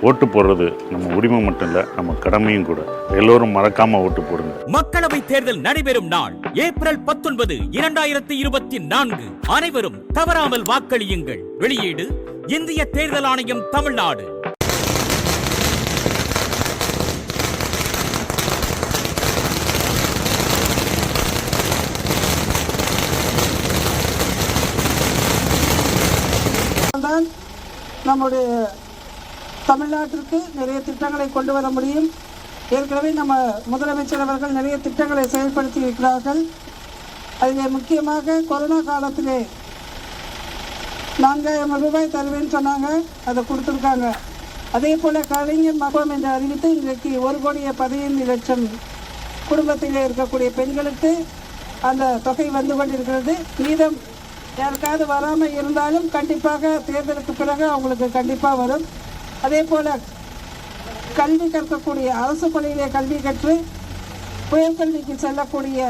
ஓட்டு போடுறது நம்ம உரிமை மட்டும் இல்லை நம்ம கடமையும் கூட. எல்லோரும் மறக்காமல் ஓட்டு போடுங்க. மக்களவை தேர்தல் நடைபெறும் நாள் ஏப்ரல் பத்தொன்பது இரண்டாயிரத்தி இருபத்தி நான்கு. அனைவரும் தவறாமல் வாக்களியுங்கள். வெளியீடு இந்திய தேர்தல் ஆணையம் தமிழ்நாடு. நம்முடைய தமிழ்நாட்டிற்கு நிறைய திட்டங்களை கொண்டு வர முடியும். ஏற்கனவே நம்ம முதலமைச்சர் அவர்கள் நிறைய திட்டங்களை செயல்படுத்தி இருக்கிறார்கள். அதில் முக்கியமாக கொரோனா காலத்திலே நான்காயிரம் ரூபாய் தருவேன்னு சொன்னாங்க. அதை கொடுத்துருக்காங்க. அதே போல் கலைஞர் மகம் என்று அறிவித்து இன்றைக்கு ஒரு கோடியே பதினைந்து லட்சம் குடும்பத்தில் இருக்கக்கூடிய பெண்களுக்கு அந்த தொகை வந்து கொண்டிருக்கிறது. மீதம் யாருக்காவது வராமல் இருந்தாலும் கண்டிப்பாக தேர்தலுக்கு பிறகு அவங்களுக்கு கண்டிப்பாக வரும். அதே போல் கல்வி கற்கக்கூடிய அரசு பள்ளியிலே கல்வி கற்று உயர்கல்விக்கு செல்லக்கூடிய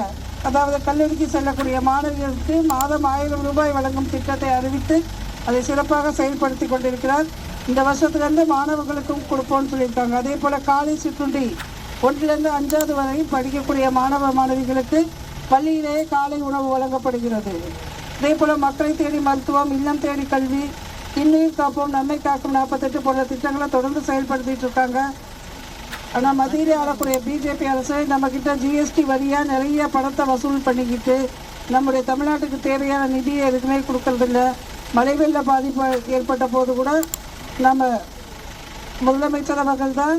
அதாவது கல்லூரிக்கு செல்லக்கூடிய மாணவிகளுக்கு மாதம் ஆயிரம் ரூபாய் வழங்கும் திட்டத்தை அறிவித்து அதை சிறப்பாக செயல்படுத்தி கொண்டிருக்கிறார். இந்த வருஷத்துலேருந்து மாணவர்களுக்கும் கொடுப்போம்னு சொல்லியிருக்காங்க. அதே போல் காலை சிற்றுண்டி ஒன்றிலிருந்து அஞ்சாவது வரை படிக்கக்கூடிய மாணவ மாணவிகளுக்கு பள்ளியிலேயே காலை உணவு வழங்கப்படுகிறது. அதே போல் மக்களை தேடி மருத்துவம் இல்லம் தேடி கல்வி இன்னையும் காப்போம் நம்மை காக்கும் நாற்பத்தெட்டு போன்ற திட்டங்களை தொடர்ந்து செயல்படுத்திட்டு இருக்காங்க. ஆனால் மதுரை ஆளக்கூடிய பிஜேபி அரசு நம்மக்கிட்ட ஜிஎஸ்டி வரியாக நிறைய பணத்தை வசூல் பண்ணிக்கிட்டு நம்முடைய தமிழ்நாட்டுக்கு தேவையான நிதியை எதுக்குமே கொடுக்கறதில்ல. மழை வெள்ள பாதிப்பு ஏற்பட்ட போது கூட நம்ம முதலமைச்சர் அவர்கள் தான்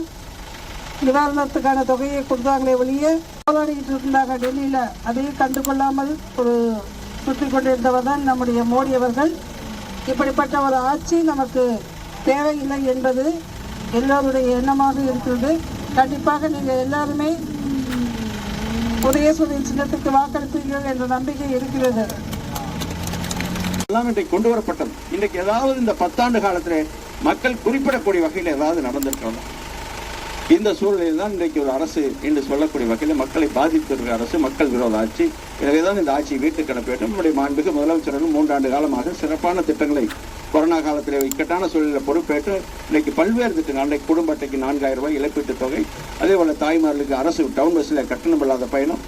நிவாரணத்துக்கான தொகையை கொடுத்தாங்களே ஒழிய போராடிக்கிட்டு இருந்தாங்க டெல்லியில். அதையும் கண்டுகொள்ளாமல் ஒரு சுற்றி கொண்டிருந்தவர் தான் நம்முடைய மோடி அவர்கள். இப்படிப்பட்ட ஒரு ஆட்சி நமக்கு தேவையில்லை என்பது எல்லோருடைய எண்ணமாக இருக்கிறது. கண்டிப்பாக நீங்கள் எல்லாருமே உதயசூரியன் சின்னத்துக்கு வாக்களிப்பீர்கள் என்ற நம்பிக்கை இருக்கிறது. எல்லாம் இன்றைக்கு கொண்டு வரப்பட்டது. இன்றைக்கு ஏதாவது இந்த பத்தாண்டு காலத்தில் மக்கள் குறிப்பிடக்கூடிய வகையில் ஏதாவது நடந்திருக்கிறதா? இந்த சூழ்நிலையில் தான் இன்றைக்கு ஒரு அரசு என்று சொல்லக்கூடிய வகையில் மக்களை பாதித்திருக்கிற அரசு மக்கள் விரோத ஆட்சி. எனவே தான் இந்த ஆட்சி வீட்டுக்கு அனுப்ப வேண்டும் நம்முடைய மாண்புக்கு முதலமைச்சர்கள் மூன்றாண்டு காலமாக சிறப்பான திட்டங்களை கொரோனா காலத்தில் இக்கட்டான சூழலில் பொறுப்பேற்று இன்றைக்கு பல்வேறு திட்டங்கள் அன்றைக்கு குடும்ப அட்டைக்கு நான்காயிரம் ரூபாய் இழப்பீட்டுத் தொகை. அதே போல தாய்மார்களுக்கு அரசு டவுன் பஸ்ஸில் கட்டணம் இல்லாத பயணம்.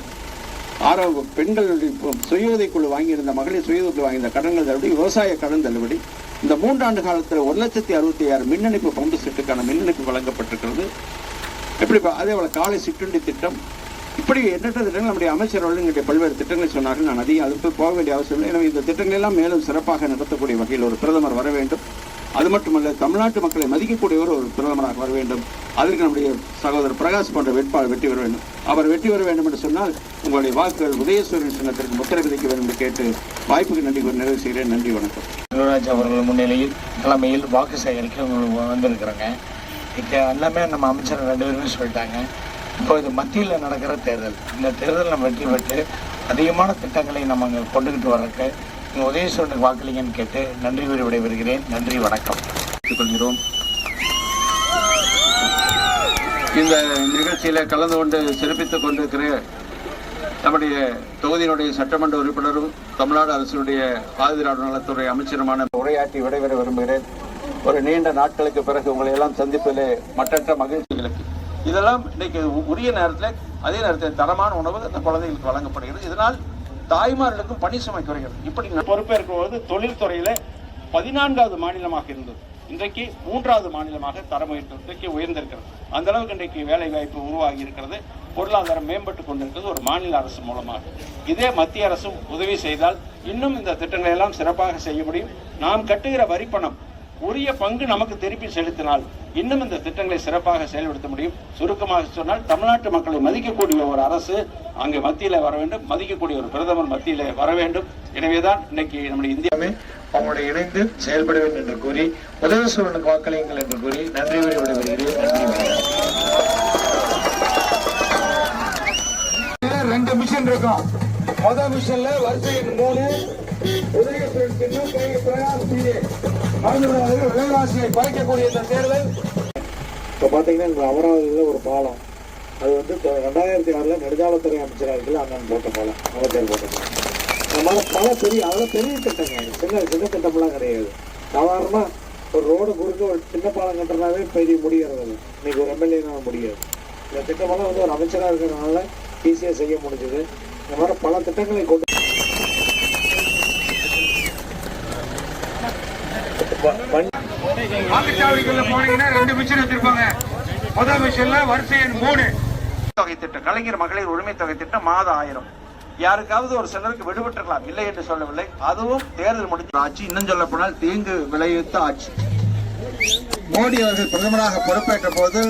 ஆறாவது பெண்களுடைய சுய குழு வாங்கியிருந்த மகளிர் சுய குழு வாங்கியிருந்த கடன்கள் தள்ளுபடி விவசாய கடன் தள்ளுபடி. இந்த மூன்றாண்டு காலத்தில் ஒரு லட்சத்தி அறுபத்தி ஆறு மின்னணைப்பு பம்பு செட்டுக்கான மின்னணிப்பு வழங்கப்பட்டிருக்கிறது. எப்படி அதே போல காலை சிற்றுண்டி திட்டம். இப்படி எண்ணற்ற திட்டங்கள் நம்முடைய அமைச்சர்கள் எங்களுடைய பல்வேறு திட்டங்களை சொன்னார்கள். நான் அதிகம் அதுக்கு போக வேண்டிய அவசியம் இல்லை. எனவே இந்த திட்டங்கள் எல்லாம் மேலும் சிறப்பாக நடத்தக்கூடிய வகையில் ஒரு பிரதமர் வர வேண்டும். அது மட்டுமல்ல தமிழ்நாட்டு மக்களை மதிக்கக்கூடிய ஒரு பிரதமராக வர வேண்டும். அதற்கு நம்முடைய சகோதரர் பிரகாஷ் போன்ற வேட்பாளர் வெற்றி பெற வேண்டும். அவர் வெற்றி பெற வேண்டும் என்று சொன்னால் உங்களுடைய வாக்குகள் உதயசூரியன் சின்னத்திற்கு முத்திரை வேண்டும் என்று கேட்டு வாய்ப்புக்கு நன்றி கூறி நிறைவு செய்கிறேன். நன்றி வணக்கம். அவர்கள் முன்னிலையில் தலைமையில் வாக்கு சேகரிக்க வந்திருக்கிறாங்க. இப்போ எல்லாமே நம்ம அமைச்சர் ரெண்டு பேருமே சொல்லிட்டாங்க. இப்போ இது மத்தியில் நடக்கிற தேர்தல். இந்த தேர்தல் நம்ம வெற்றி பெற்று அதிகமான திட்டங்களை நம்ம அங்கே கொண்டுகிட்டு வர்றதுக்கு நீங்கள் உதயசூரனுக்கு வாக்களிங்கன்னு கேட்டு நன்றி கூறி விடைபெறுகிறேன். நன்றி வணக்கம். கொள்கிறோம் இந்த நிகழ்ச்சியில் கலந்து கொண்டு சிறப்பித்துக் கொண்டிருக்கிற நம்முடைய தொகுதியினுடைய சட்டமன்ற உறுப்பினரும் தமிழ்நாடு அரசினுடைய ஆதிராடு நலத்துறை அமைச்சருமான உரையாற்றி விடைபெற விரும்புகிறேன். ஒரு நீண்ட நாட்களுக்கு பிறகு உங்களை எல்லாம் சந்திப்பதிலே மற்றற்ற மகிழ்ச்சிகளுக்கு. இதெல்லாம் இன்னைக்கு உரிய நேரத்தில் அதே நேரத்தில் தரமான உணவு அந்த குழந்தைகளுக்கு வழங்கப்படுகிறது. இதனால் தாய்மார்களுக்கும் பணி சுமை குறைகிறது. இப்படி பொறுப்பேற்கும் போது தொழில்துறையில பதினான்காவது மாநிலமாக இருந்தது. இன்றைக்கு மூன்றாவது மாநிலமாக தரம் உயர்த்தத்துக்கு உயர்ந்திருக்கிறது. அந்த அளவுக்கு இன்றைக்கு வேலை வாய்ப்பு உருவாகி இருக்கிறது. பொருளாதாரம் மேம்பட்டு கொண்டிருக்கிறது ஒரு மாநில அரசு மூலமாக. இதே மத்திய அரசும் உதவி செய்தால் இன்னும் இந்த திட்டங்களை எல்லாம் சிறப்பாக செய்ய முடியும். நாம் கட்டுகிற வரிப்பணம் உரிய பங்கு நமக்கு திருப்பி செலுத்தினால் இன்னும் இந்த திட்டங்களை சிறப்பாக செயல்படுத்த முடியும். சுருக்கமாக சொன்னால் தமிழ்நாட்டு மக்களை மதிக்கக்கூடிய ஒரு அரசு அங்கே மத்தியில வர வேண்டும். மதிக்கக்கூடிய ஒரு பிரதமர் மத்தியில வர வேண்டும். எனவேதான் இன்னைக்கு நம்முடைய இந்தியா எல்லாமே அவங்களோட இணைந்து செயல்பட வேண்டும் என்று கூறி உதயசூரனுக்கு வாக்களியுங்கள் என்று கூறி நன்றி கூறி விடைபெறுகிறேன். நன்றி ரெண்டு மிஷன் இருக்கும் முதல் மிஷன்ல வரிசை மூணு உதயசூரன் சின்னம் கை பிரகாஷ் விலைவாசியை குறைக்கக்கூடிய இந்த தேர்தல். இப்போ பார்த்தீங்கன்னா இந்த அமராவதியில் ஒரு பாலம். அது வந்து இப்போ ரெண்டாயிரத்தி ஆறில் நெடுஞ்சாலத்துறை அமைச்சராக இருக்குல்ல அண்ணன் போட்ட பாலம் அமைச்சர் போட்ட பாலம். அந்த மாதிரி பல பெரிய அதெல்லாம் பெரிய திட்டங்க சின்ன சின்ன திட்டம்லாம் கிடையாது. சாதாரணமாக ஒரு ரோடு குறுக்க ஒரு சின்ன பாலம் கட்டுறதாவே பெரிய முடிகிறது இன்றைக்கி இன்னைக்கு ஒரு எம்எல்ஏனால் முடியாது. இந்த திட்டமெல்லாம் வந்து ஒரு அமைச்சராக இருக்கிறதுனால ஈஸியாக செய்ய முடிஞ்சது. இந்த மாதிரி பல திட்டங்களை கொண்டு வாக்குச்சாவடிக்குள்ள போனீங்கன்னா ரெண்டு மிஷின் வச்சிருப்பாங்க. முதல் மிஷின்ல வரிசை எண் மூணு. தொகை திட்டம். கலைஞர் மகளிர் உரிமை தொகை திட்டம் மாதம் ஆயிரம். யாருக்காவது ஒரு சிலருக்கு விடுபட்டிருக்கலாம். இல்லை என்று சொல்லவில்லை. அதுவும் தேர்தல் முடிஞ்ச ஆட்சி. இன்னும் சொல்ல போனால் தீங்கு விளைவித்த ஆட்சி. மோடி அவர்கள் பிரதமராக பொறுப்பேற்ற போது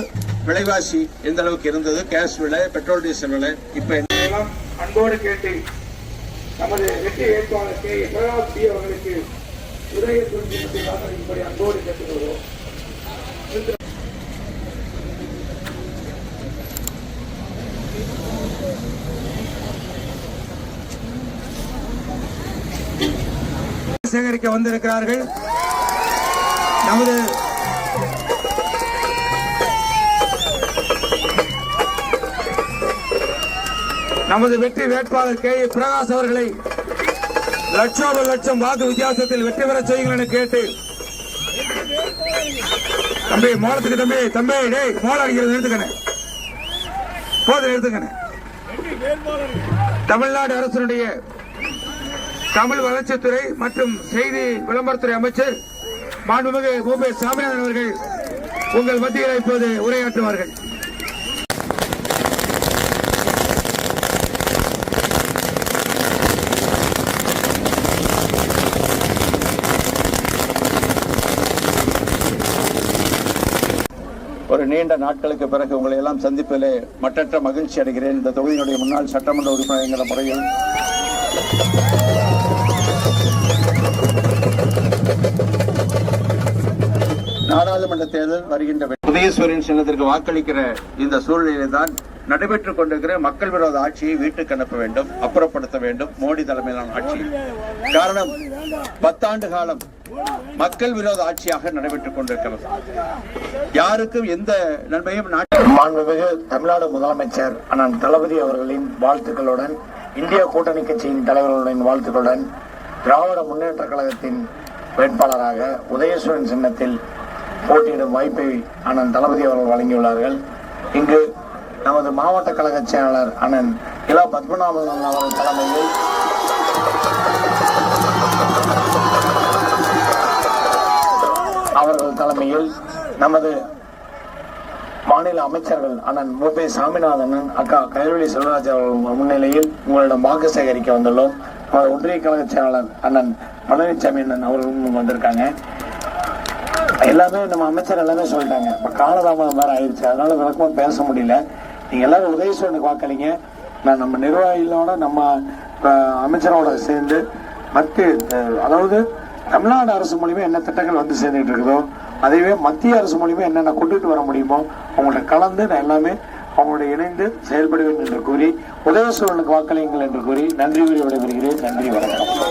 விலைவாசி எந்த அளவுக்கு இருந்தது? கேஸ் விலை பெட்ரோல் டீசல் விலை இப்ப அன்போடு கேட்டு நமது வெற்றி வேட்பாளர் கே பிரகாஷ் பி உதய உதயத்துறை இப்படி அன்போடு கேட்டுக்கொள்வோம் சேகரிக்க வந்திருக்கிறார்கள். நமது நமது வெற்றி வேட்பாளர் கே பிரகாஷ் அவர்களை லட்சோப லட்சம் வாக்கு வித்தியாசத்தில் வெற்றி பெற செய்யுங்கள் என கேட்டு. தம்பி மோளத்துக்கு தம்பி தம்பி டேய் மோளம் அடிக்கிறது நிறுத்துக்கணே போது நிறுத்துக்கணே தமிழ்நாடு அரசினுடைய தமிழ் வளர்ச்சித்துறை மற்றும் செய்தி விளம்பரத்துறை அமைச்சர் மாண்புமிகு மூபே சாமிநாதன் அவர்கள் உங்கள் மத்தியில் இப்போது உரையாற்றுவார்கள் ஒரு நீண்ட நாட்களுக்கு பிறகு உங்களை எல்லாம் சந்திப்பதிலே மற்றற்ற மகிழ்ச்சி அடைகிறேன். இந்த தொகுதியினுடைய முன்னாள் சட்டமன்ற உறுப்பினர் என்கிற முறையில். நாடாளுமன்ற தேர்தல் வருகின்ற வெ- உதயசூரியன் சின்னத்திற்கு வாக்களிக்கிற இந்த சூழ்நிலை தான் நடைபெற்றுக் கொண்டிருக்கிற மக்கள் விரோத ஆட்சியை வீட்டுக்கு அனுப்ப வேண்டும் அப்புறப்படுத்த வேண்டும். மோடி தலைமையிலான ஆட்சி. காரணம் பத்தாண்டு காலம் மக்கள் விரோத ஆட்சியாக நடைபெற்றுக் கொண்டிருக்கிறது. யாருக்கும் எந்த நன்மையும் மாண்புமிகு தமிழ்நாடு முதலமைச்சர் அண்ணன் தளபதி அவர்களின் வாழ்த்துக்களுடன் இந்திய கூட்டணி கட்சியின் தலைவர்களின் வாழ்த்துக்களுடன் திராவிட முன்னேற்ற கழகத்தின் வேட்பாளராக உதயசூரன் சின்னத்தில் போட்டியிடும் வாய்ப்பை அண்ணன் தளபதி அவர்கள் வழங்கியுள்ளார்கள். இங்கு நமது மாவட்ட கழக செயலாளர் அண்ணன் இளா பத்மநாபன் அவர்கள் தலைமையில் அவர்கள் தலைமையில் நமது மாநில அமைச்சர்கள் அண்ணன் மூபே சாமிநாதன் அக்கா கைரவழி செல்வராஜ் அவர்கள் முன்னிலையில் உங்களிடம் வாக்கு சேகரிக்க வந்துள்ளோம். அவர் ஒன்றிய கழக செயலாளர் அண்ணன் பழனிசாமி அண்ணன் அவர்களும் வந்திருக்காங்க. எல்லாமே நம்ம அமைச்சர் எல்லாமே சொல்லிட்டாங்க. இப்ப காலதாமதம் வேற ஆயிடுச்சு. அதனால விளக்கமா பேச முடியல. நீங்க எல்லாரும் உதயசூரனுக்கு வாக்களிங்க நான் நம்ம நிர்வாகிகளோட நம்ம அமைச்சரோட சேர்ந்து மத்திய அதாவது தமிழ்நாடு அரசு மூலியமா என்ன திட்டங்கள் வந்து சேர்ந்துட்டு இருக்குதோ அதைவே மத்திய அரசு மூலியமா என்னென்ன கொண்டுட்டு வர முடியுமோ அவங்கள்ட்ட கலந்து நான் எல்லாமே அவங்களோட இணைந்து செயல்படுவேன் என்று கூறி உதயசூரனுக்கு வாக்களியுங்கள் என்று கூறி நன்றி கூறி விடைபெறுகிறேன். நன்றி வணக்கம்.